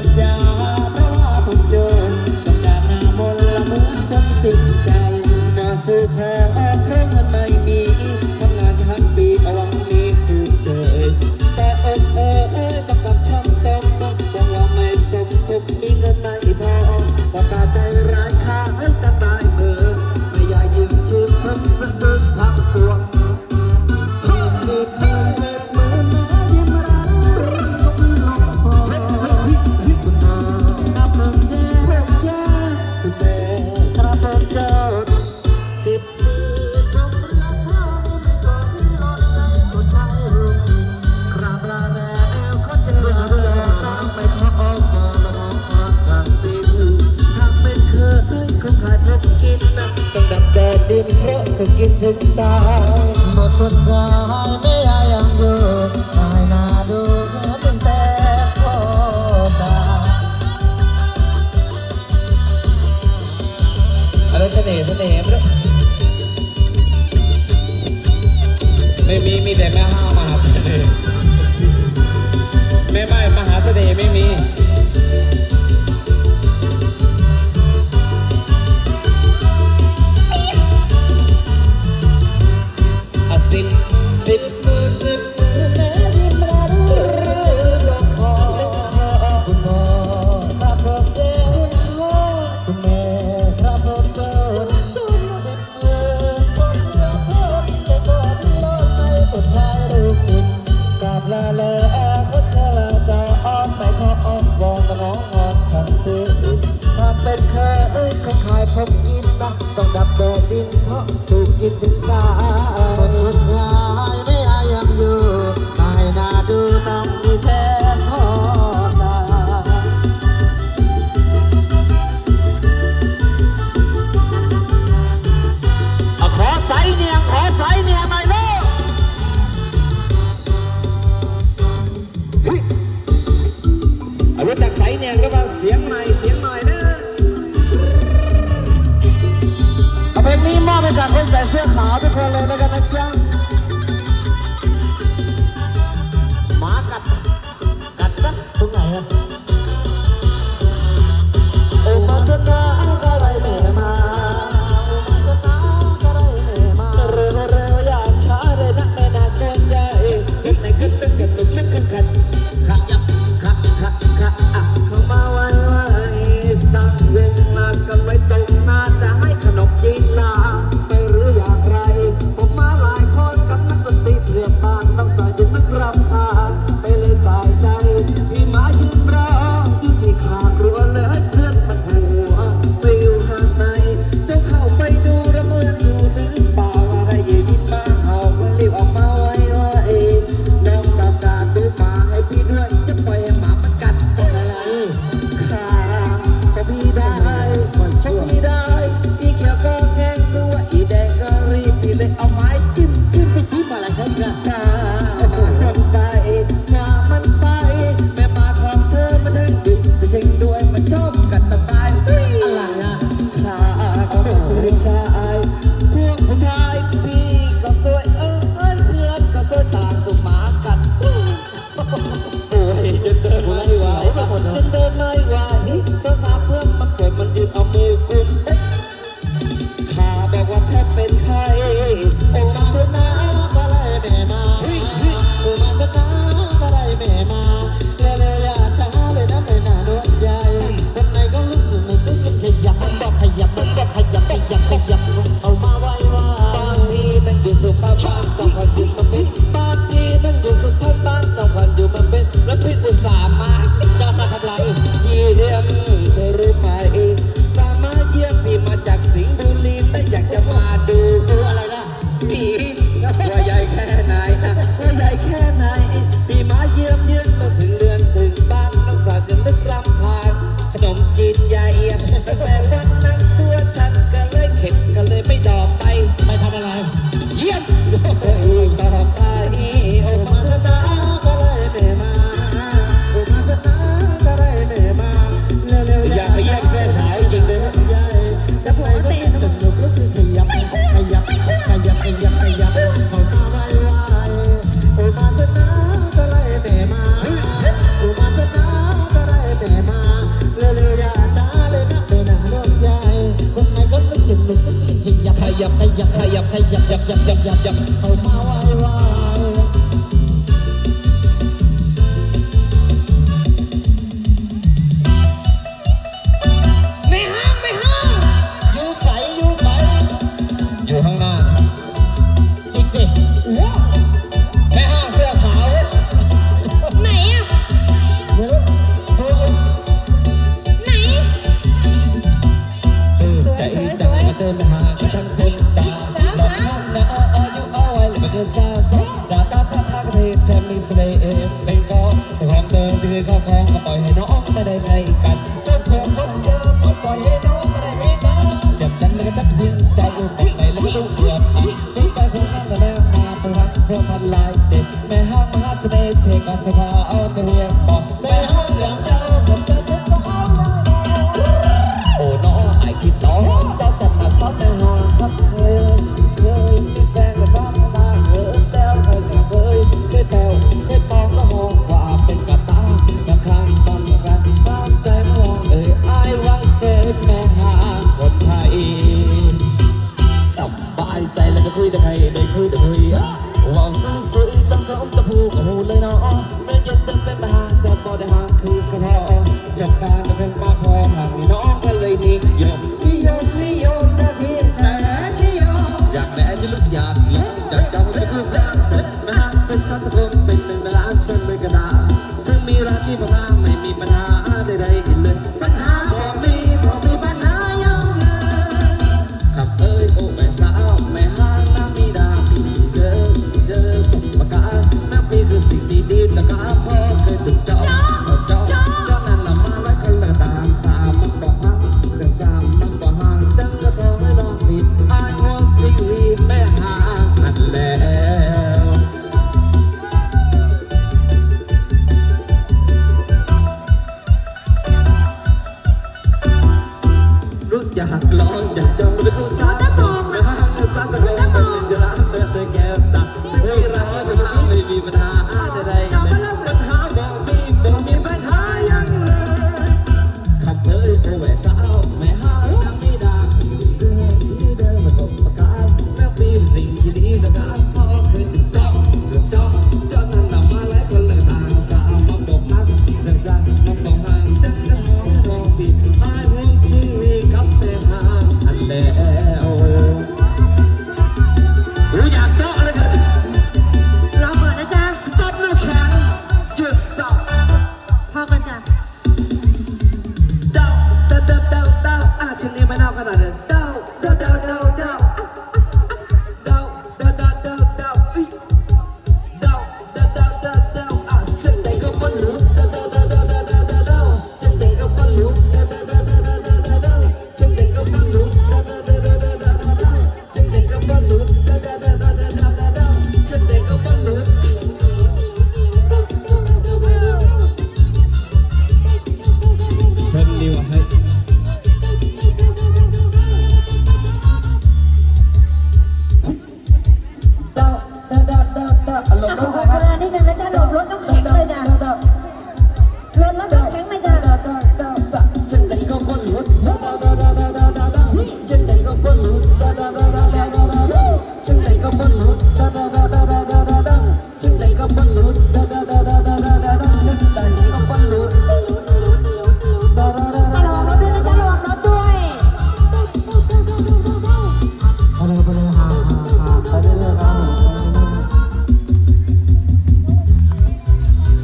ปัญญาแม้ว่าผมเจอกับการหน้ามนละเมือนสิ้นใจนาสู้แพ้ออกเพราเงินไม่มีทำงานทั้งปีเอาหวังมีคือเจอแต่เออเออเออกับกับช่องต้องต้งวัไม่สมทบมีเงินไม่พอประกาศ ดินเพราะก็กินถึงตายหมดคนกายไม่อายังอยู่ตายนาดูเป็นแต่โคตาอะไรเสน่ห์เสน่ห์ไม่รู้ไม่มีมีแต่แม่ห้ามมหาเสน่ห์ไม่ไม่มหาเสน่ห์ไม่มี ด้วยกันคนใส่เสื้อขาวทุกคนเลยนะครับนะจ๊มากัดกัดันตรงไหนโอ้าเถอะ ยับขยับขยับขยับขยับขยับขยับเข้ามาไว้ว่า Gaza Data พัทักเรทแถมอิสราเอลเป็นก็แต่ความเติมคือข้อคองก็ปล่อยให้น้องไม่ได้ไงกันจนเจอคนเดิมก็ปล่อยให้น้องไม่ได้ไม่ได้จับจันทร์ก็จับยินใจอยู่แต่ไหนแล้วก็รู้เกือดอะตุ้ยไปคนนั้นก็แล้วมาเพื่อรักเพื่อพันลายเด็กแม่ห้ามมหาเสน่ห์เทกัสภาเอาเตรียมบอกแม่ห้ามเหลืงเจ้าผมจะ มีปัญหาอาจจะได้